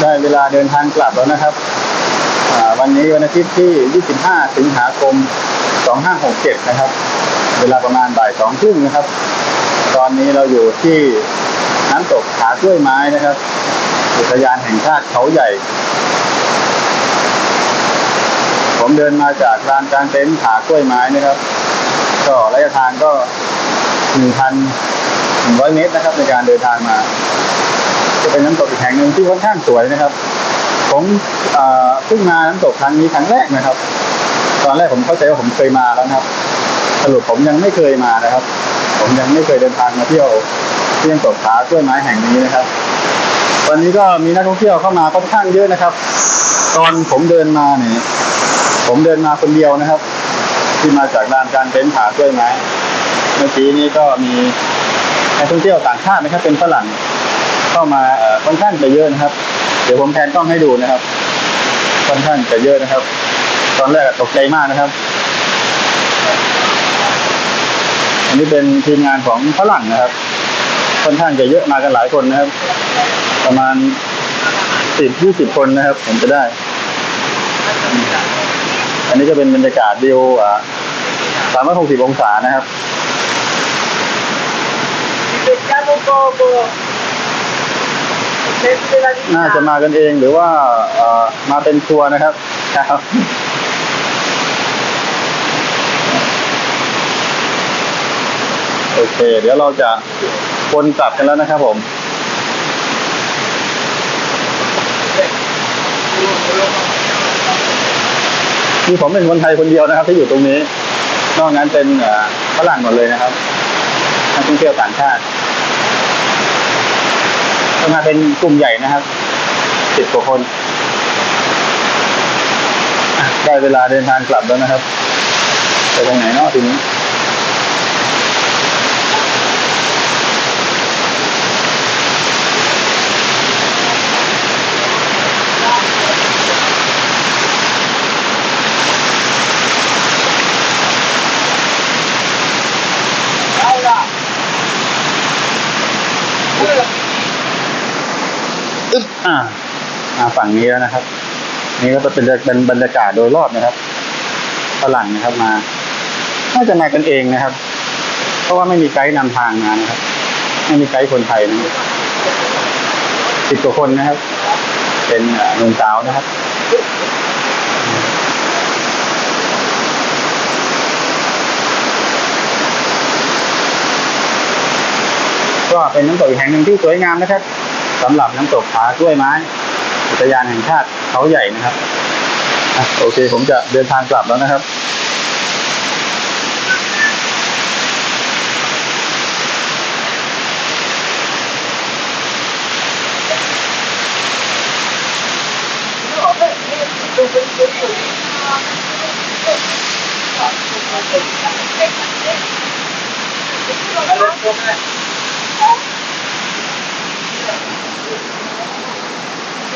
ได้เวลาเดินทางกลับแล้วนะครับ วันนี้วันอาทิตย์ที่ 25 สิงหาคม 2567 นะครับ เวลาประมาณบ่ายสองครึ่งนะครับ ตอนนี้เราอยู่ที่น้ำตกผากล้วยไม้นะครับ อุทยานแห่งชาติเขาใหญ่ ผมเดินมาจากลานกลางเต็นท์ผากล้วยไม้นะครับ ก็ระยะทางก็ 1,100 เมตรนะครับ ในการเดินทางมา จะเป็นน้ำตกอีกแห่งหนึ่งที่ค่อนข้างสวยนะครับ ผมเอ่อเพิ่งมาน้ำตกครั้งนี้ครั้งแรกนะครับ ตอนแรกผมเข้าใจว่าผมเคยมาแล้วนะครับ สรุปผมยังไม่เคยมานะครับ ผมยังไม่เคยเดินทางมาเที่ยวที่น้ำตกผากล้วยไม้แห่งนี้นะครับ วันนี้ก็มีนักท่องเที่ยวเข้ามาค่อนข้างเยอะนะครับ ตอนผมเดินมาเนี่ยผมเดินมาคนเดียวนะครับ ที่มาจากลานการเต็นท์ผากล้วยไม้เมื่อกี้นี้ก็มีนักท่องเที่ยวต่างชาตินะครับเป็นฝรั่ง เข้ามาค่อนข้างจะเยอะนะครับ เดี๋ยวผมแทนกล้องให้ดูนะครับ ค่อนข้างจะเยอะนะครับ ตอนแรกตกใจมากนะครับ อันนี้เป็นทีมงานของฝรั่งนะครับ ค่อนข้างจะเยอะมากันหลายคนนะครับ ประมาณสิบยี่สิบคนนะครับผมจะได้ อันนี้ก็เป็นบรรยากาศวิวอ่าสามร้อยหกสิบองศานะครับ Estamos como น่าจะมากันเองหรือว่าเอมาเป็นทัวร์นะครับครับโอเค เดี๋ยวเราจะวนกลับกันแล้วนะครับผมมีผมเป็นคนไทยคนเดียวนะครับ ที่อยู่ตรงนี้ นอกนั้นเป็นฝรั่งหมดเลยนะครับนักท่องเที่ยวต่างชาติ ก็มาเป็นกลุ่มใหญ่นะครับสิบกว่าคนได้เวลาเดินทางกลับแล้วนะครับ ไปตรงไหนเนาะทีนี้ึ๊บอ่ามาฝั่งนี้แล้วนะครับ นี่ก็เป็นเป็นบรรยากาศโดยรอบนะครับฝรั่งนะครับมาน่าจะมากันเองนะครับ เพราะว่าไม่มีไกด์นำทางมานะครับ ไม่มีไกด์คนไทยนะครับสิบกว่าคนนะครับ เป็นหนุ่มสาวนะครับก็เป็นน้ำตกแห่งหนึ่งที่สวยงามนะครับ สำหรับน้ำตกผากล้วยไม้อุทยานแห่งชาติเขาใหญ่นะครับอโอเคผมจะเดินทางกลับแล้วนะครับ No, beh,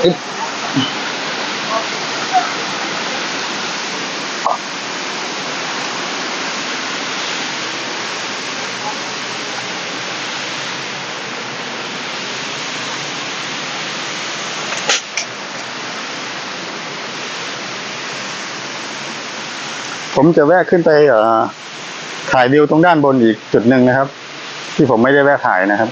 ผมจะแวะขึ้นไปถ่ายวิวตรงด้านบนอีกจุดหนึ่งนะครับ ที่ผมไม่ได้แวะถ่ายนะครับ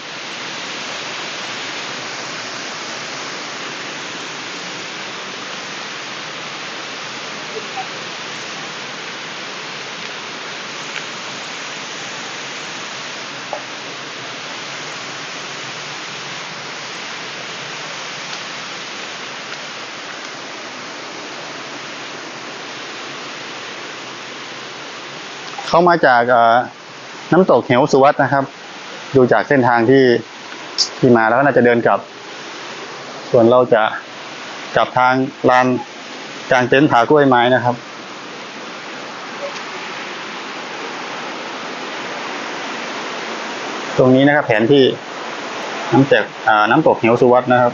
เขามาจากน้ำตกเหวสุวัตนะครับ ดูจากเส้นทางที่ที่มาแล้วก็น่าจะเดินกลับ ส่วนเราจะกลับทางลานกลางเต็นท์ผากล้วยไม้นะครับตรงนี้นะครับแผนที่น้ำจากน้ำตกเหวสุวัตนะครับ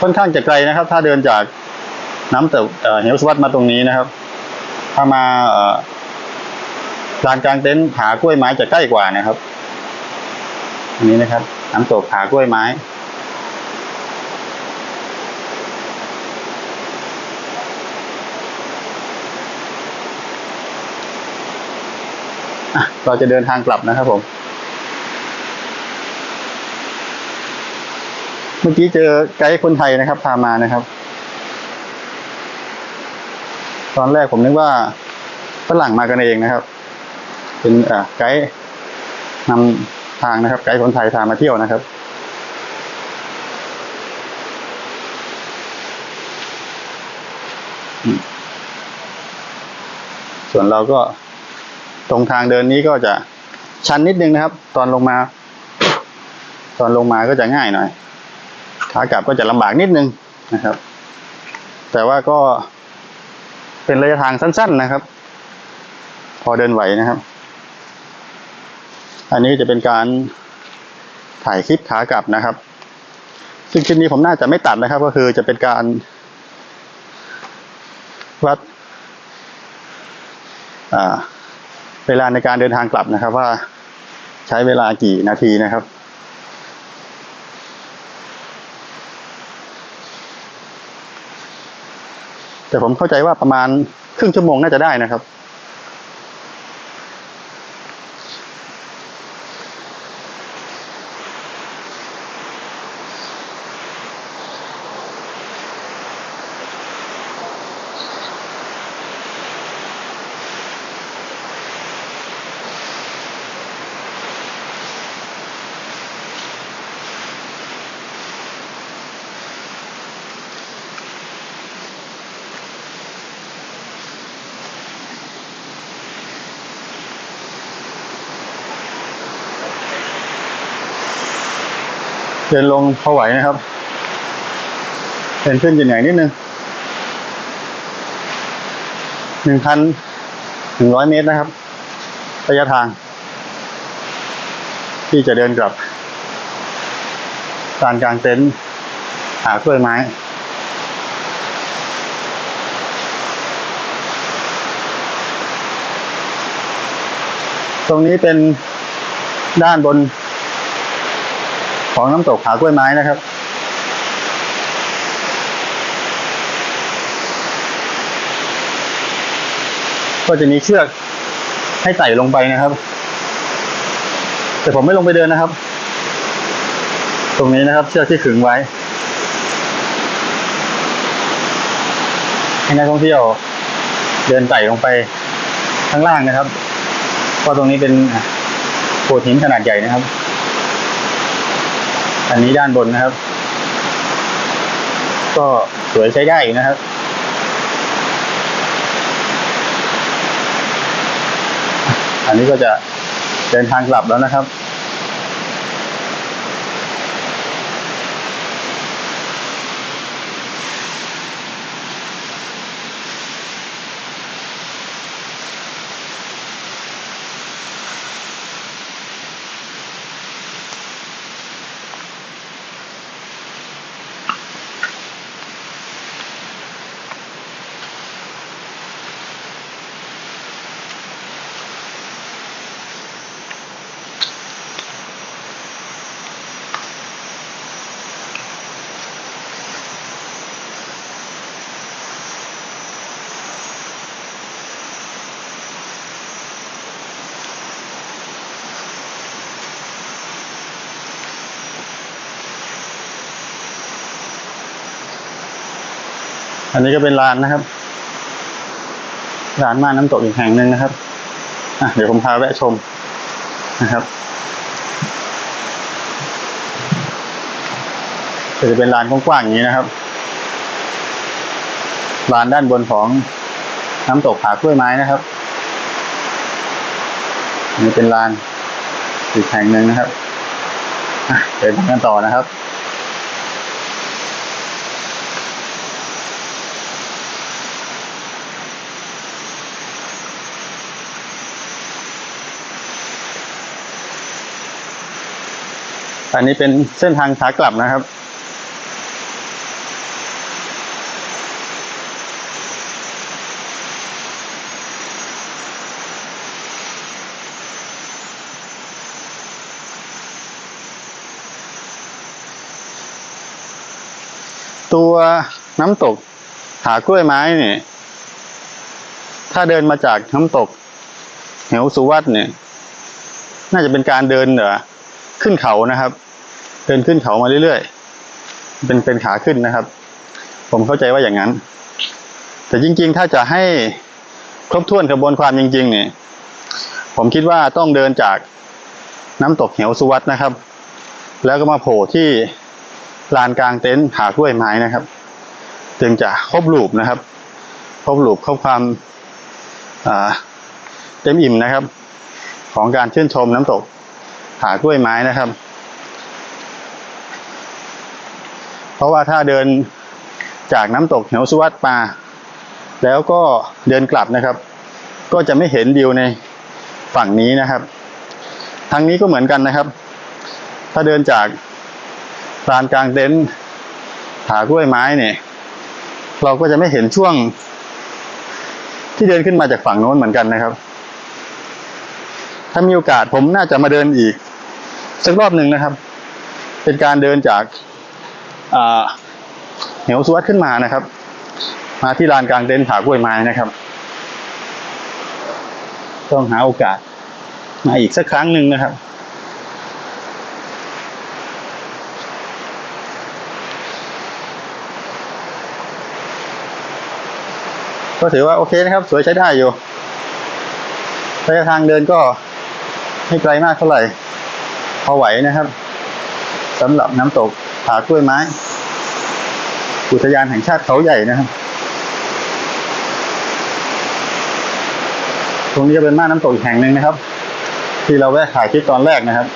ค่อนข้างจะไกลนะครับ ถ้าเดินจาก น้ำตกเอ่เหวสวัสดมาตรงนี้นะครับ ถ้ามาลานกลางเต็นท์หากล้วยไม้จะใกล้กว่านะครับอันนี้นะครับ น้ำตกผากล้วยไม้เราจะเดินทางกลับนะครับผม เมื่อกี้เจอไกด์คนไทยนะครับ พามานะครับ ตอนแรกผมนึกว่าฝรั่งมากันเองนะครับ เป็นอ่อไกด์นำทางนะครับ ไกด์คนไทยพามาเที่ยวนะครับส่วนเราก็ตรงทางเดินนี้ก็จะชันนิดนึงนะครับ ตอนลงมา ตอนลงมาก็จะง่ายหน่อยขากลับก็จะลำบากนิดนึงนะครับ แต่ว่าก็ เป็นระยะทางสั้น ๆนะครับ พอเดินไหวนะครับ อันนี้จะเป็นการถ่ายคลิปขากลับนะครับ ซึ่งคลิปนี้ผมน่าจะไม่ตัดนะครับ ก็คือจะเป็นการวัดเวลาในการเดินทางกลับนะครับ ว่าใช้เวลากี่นาทีนะครับ แต่ผมเข้าใจว่าประมาณครึ่งชั่วโมงน่าจะได้นะครับ นลงพอไหวนะครับเดินขึ้นจะเหนื่อยนิดนึงหนึ่งพันหนึ่งร้อยเมตรนะครับ ระยะทาง ที่จะเดินกลับลานกลางเต็นท์หากล้วยไม้ตรงนี้เป็นด้านบน ของน้ำตกผากล้วยไม้นะครับก็จะมีเชือกให้ไต่ลงไปนะครับ แต่ผมไม่ลงไปเดินนะครับ ตรงนี้นะครับ เชือกที่ขึงไว้ให้นักท่องเที่ยวเดินไต่ลงไปข้างล่างนะครับเพราะตรงนี้เป็นโขดหินขนาดใหญ่นะครับ อันนี้ด้านบนนะครับ ก็สวยใช้ได้นะครับ อันนี้ก็จะเดินทางกลับแล้วนะครับ อันนี้ก็เป็นลานนะครับลานม่านน้ำตกอีกแห่งหนึ่งนะครับอะเดี๋ยวผมพาแวะชมนะครับจะเป็นลานกว้างๆอย่างนี้นะครับลานด้านบนของน้ำตกผากล้วยไม้นะครับนนี้เป็นลานอีกแห่งหนึ่งนะครับเดินทางกันต่อนะครับ อันนี้เป็นเส้นทางขากลับนะครับ ตัวน้ำตกหากล้วยไม้เนี่ยถ้าเดินมาจากน้ำตกเหวสุวัตเนี่ย น่าจะเป็นการเดินเหรือขึ้นเขานะครับ เดินขึ้นเขามาเรื่อยๆ เป็นเป็นขาขึ้นนะครับ ผมเข้าใจว่าอย่างนั้น แต่จริง ๆ ถ้าจะให้ครบถ้วนกระบวนความจริง ๆ เนี่ย ผมคิดว่าต้องเดินจากน้ำตกเหวสุวัตนะครับ แล้วก็มาโผล่ที่ลานกลางเต็นท์หากล้วยไม้นะครับ จึงจะครบรูปนะครับ ครบรูปครบความเต็มอิ่มนะครับ ของการชื่นชมน้ำตกหากล้วยไม้นะครับ เพราะว่าถ้าเดินจากน้ำตกเหวสุวัตมาแล้วก็เดินกลับนะครับ ก็จะไม่เห็นวิวในฝั่งนี้นะครับ ทางนี้ก็เหมือนกันนะครับ ถ้าเดินจากลานกลางเต็นท์หากล้วยไม้เนี่ย เราก็จะไม่เห็นช่วง ที่เดินขึ้นมาจากฝั่งโน้นเหมือนกันนะครับ ถ้ามีโอกาสผมน่าจะมาเดินอีก สักรอบหนึ่งนะครับ เป็นการเดินจาก เหวสวัสดขึ้นมานะครับ มาที่ลานกลางเต็นท์ผากล้วยไม้นะครับ ต้องหาโอกาสมาอีกสักครั้งหนึ่งนะครับก็ถือว่าโอเคนะครับ สวยใช้ได้อยู่ระยะทางเดินก็ไม่ไกลมากเท่าไหร่ พอไหวนะครับสำหรับน้ำตก ผากล้วยไม้ อุทยานแห่งชาติเขาใหญ่นะครับ ตรงนี้จะเป็นม่านน้ำตกอีกแห่งหนึ่งนะครับ ที่เราแวะถ่ายคลิปตอนแรกนะครับ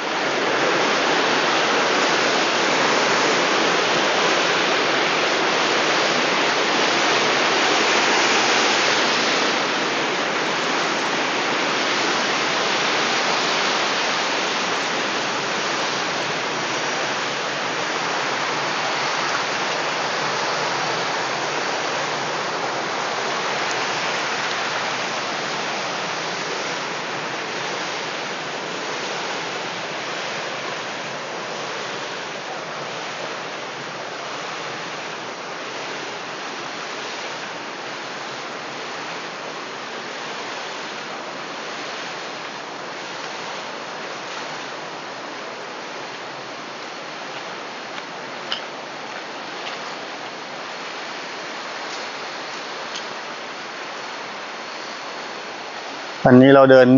วันนี้เราเดิน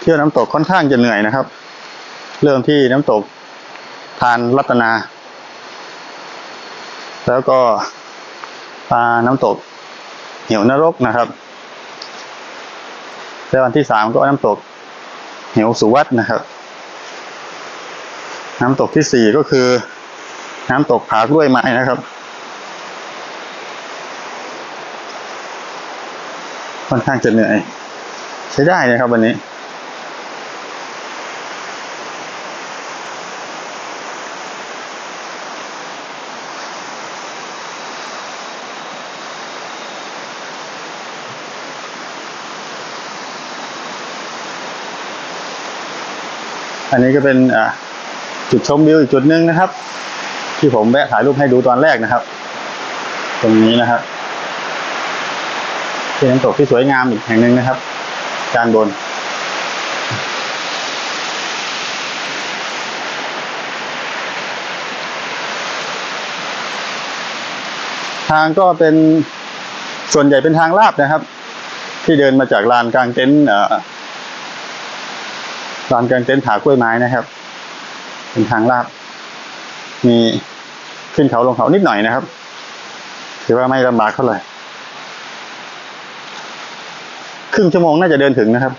เที่ยวน้ำตกค่อนข้างจะเหนื่อยนะครับ เริ่มที่น้ำตกทานรัตนา แล้วก็ปลาน้ำตกเหวนรกนะครับแล้ววันที่สามก็น้ำตกเหวสุวัตนะครับ น้ำตกที่สี่ก็คือ น้ำตกผากล้วยไม้นะครับค่อนข้างจะเหนื่อย ใช้ได้นะครับวันนี้ อันนี้ก็เป็นอ่าจุดชมวิวอีกจุดหนึ่งนะครับ ที่ผมแวะถ่ายรูปให้ดูตอนแรกนะครับ ตรงนี้นะครับเป็นน้ำตกที่สวยงามอีกแห่งหนึ่งนะครับ ด้านบน ทางก็เป็นส่วนใหญ่เป็นทางลาบนะครับ ที่เดินมาจากลานกลางเต็นท์ลานกลางเต็นท์ผากล้วยไม้นะครับ เป็นทางลาบ มีขึ้นเขาลงเขานิดหน่อยนะครับถือว่าไม่ลำบากเท่าไหร่ ครึ่งชั่วโมงน่าจะเดินถึงนะครับ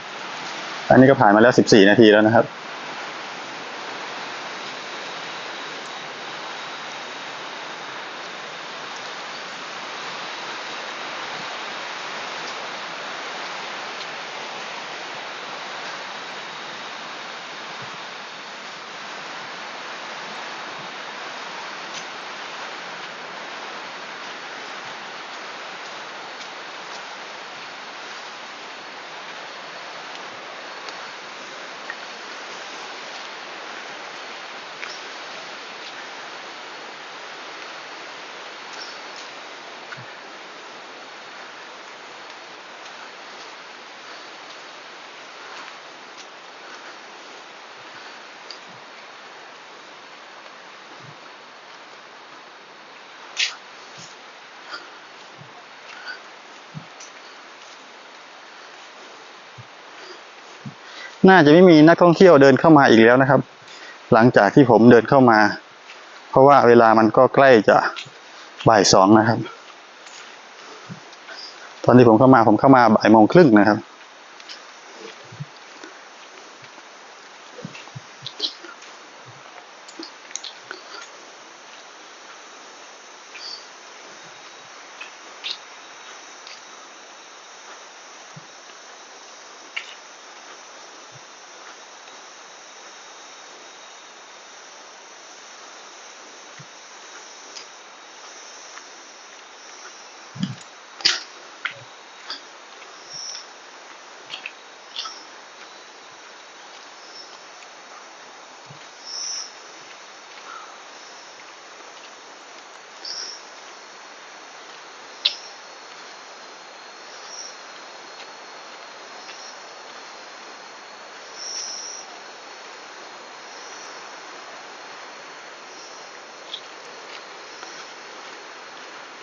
อันนี้ก็ผ่านมาแล้วสิบสี่นาทีแล้วนะครับ น่าจะไม่มีนักท่องเที่ยวเดินเข้ามาอีกแล้วนะครับ หลังจากที่ผมเดินเข้ามา เพราะว่าเวลามันก็ใกล้จะบ่ายสองนะครับ ตอนที่ผมเข้ามาผมเข้ามาบ่ายโมงครึ่งนะครับ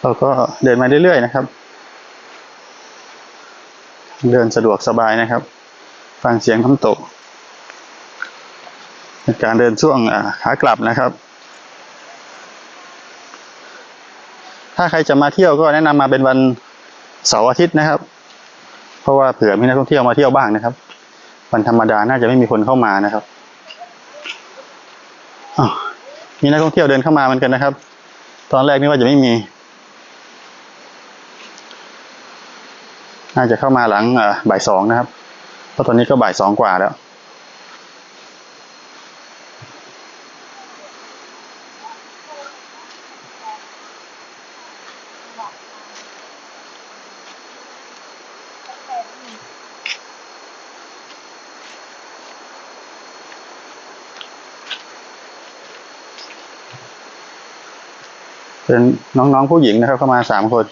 เราก็เดินมาเรื่อยๆนะครับ เดินสะดวกสบายนะครับ ฟังเสียงน้ำตกเป็นการเดินช่วงขากลับนะครับ ถ้าใครจะมาเที่ยวก็แนะนำมาเป็นวันเสาร์อาทิตย์นะครับ เพราะว่าเผื่อมีนักท่องเที่ยวมาเที่ยวบ้างนะครับ วันธรรมดาน่าจะไม่มีคนเข้ามานะครับมีนักท่องเที่ยวเดินเข้ามาเหมือนกันนะครับ ตอนแรกนึกว่าจะไม่มี น่าจะเข้ามาหลังบ่ายสองนะครับ เพราะตอนนี้ก็บ่ายสองกว่าแล้ว เป็นน้องๆผู้หญิงนะครับเข้ามาสามคน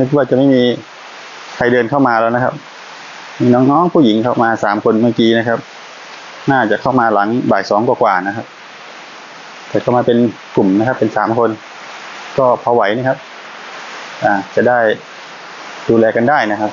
นึกว่าจะไม่มีใครเดินเข้ามาแล้วนะครับ มีน้องๆผู้หญิงเข้ามาสามคนเมื่อกี้นะครับ น่าจะเข้ามาหลังบ่ายสองกว่าๆนะครับ แต่ก็มาเป็นกลุ่มนะครับ เป็นสามคน ก็พอไหวนะครับ อ่า จะได้ดูแลกันได้นะครับ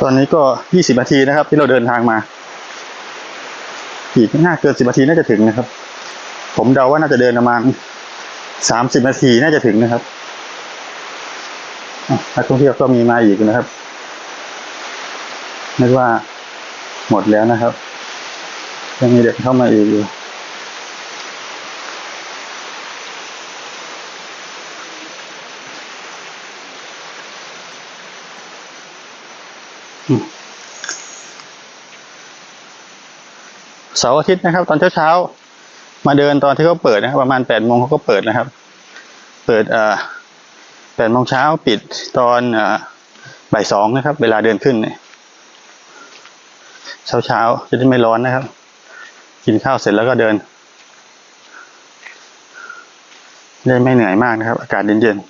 ตอนนี้ก็ยี่สิบนาทีนะครับ ที่เราเดินทางมา อีกไม่น่าเกินสิบนาทีน่าจะถึงนะครับ ผมเดาว่าน่าจะเดินประมาณสามสิบนาทีน่าจะถึงนะครับนักท่องเที่ยวก็มีมาอีกนะครับนึกว่าหมดแล้วนะครับ ยังมีเด็กเข้ามาอีกอยู่ เสาร์อาทิตย์นะครับ ตอนเช้าเช้าๆมาเดินตอนที่เขาเปิดนะครับ ประมาณแปดโมงเขาก็เปิดนะครับ เปิดอ่อแปดโมงเช้าปิดตอนอ่อบ่ายสองนะครับ เวลาเดินขึ้นเนี่ยเช้าเช้าจะได้ไม่ร้อนนะครับ กินข้าวเสร็จแล้วก็เดิน ได้ไม่เหนื่อยมากนะครับ อากาศเย็นๆ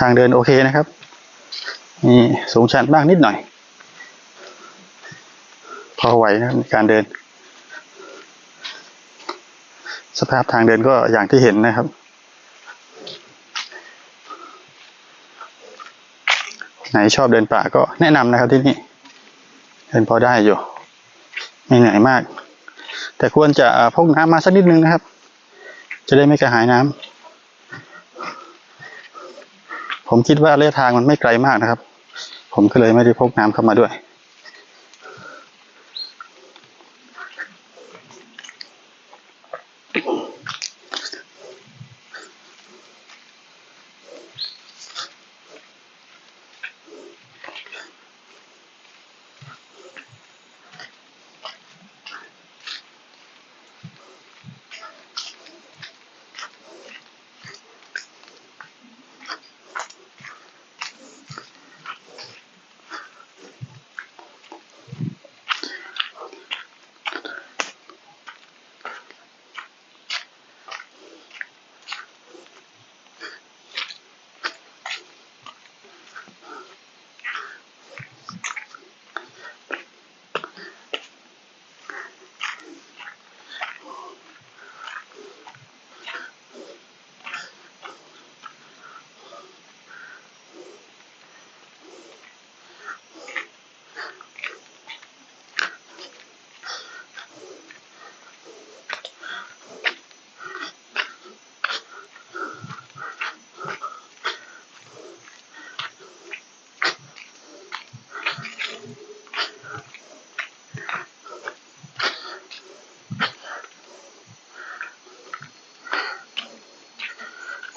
ทางเดินโอเคนะครับ มีสูงชันบ้างนิดหน่อย พอไหวนะการเดิน สภาพทางเดินก็อย่างที่เห็นนะครับ ไหนชอบเดินป่าก็แนะนำนะครับที่นี่ เดินพอได้อยู่ไม่เหนื่อยมาก แต่ควรจะพกน้ำมาสักนิดนึงนะครับ จะได้ไม่กระหายน้ำ ผมคิดว่าระยะทางมันไม่ไกลมากนะครับ ผมก็เลยไม่ได้พกน้ำเข้ามาด้วย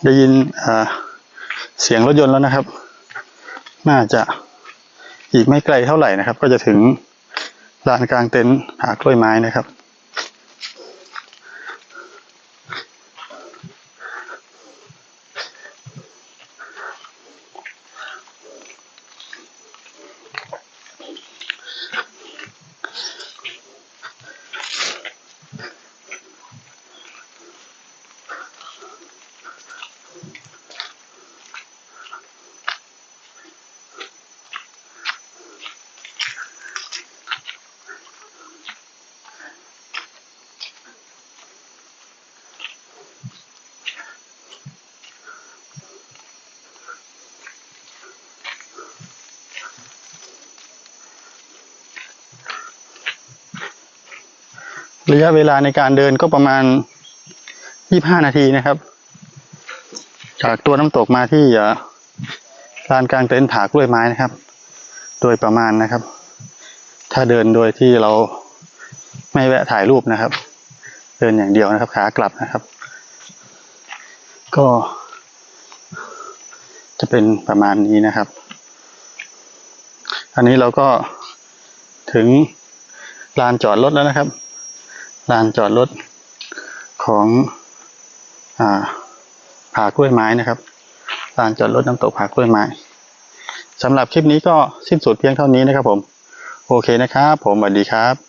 ได้ยินเสียงรถยนต์แล้วนะครับ น่าจะอีกไม่ไกลเท่าไหร่นะครับ ก็จะถึงลานกลางเต็นท์หากล้วยไม้นะครับ ระยะเวลาในการเดินก็ประมาณ 25 นาทีนะครับ จากตัวน้ำตกมาที่ลานกลางเต็นท์ผากล้วยไม้นะครับ โดยประมาณนะครับ ถ้าเดินโดยที่เราไม่แวะถ่ายรูปนะครับ เดินอย่างเดียวนะครับขากลับนะครับ ก็ จะเป็นประมาณนี้นะครับ อันนี้เราก็ถึงลานจอดรถแล้วนะครับ ลานจอดรถของอ่าผากล้วยไม้นะครับลานจอดรถน้ำตกผากล้วยไม้สำหรับคลิปนี้ก็สิ้นสุดเพียงเท่านี้นะครับผม โอเคนะครับ ผมสวัสดีครับ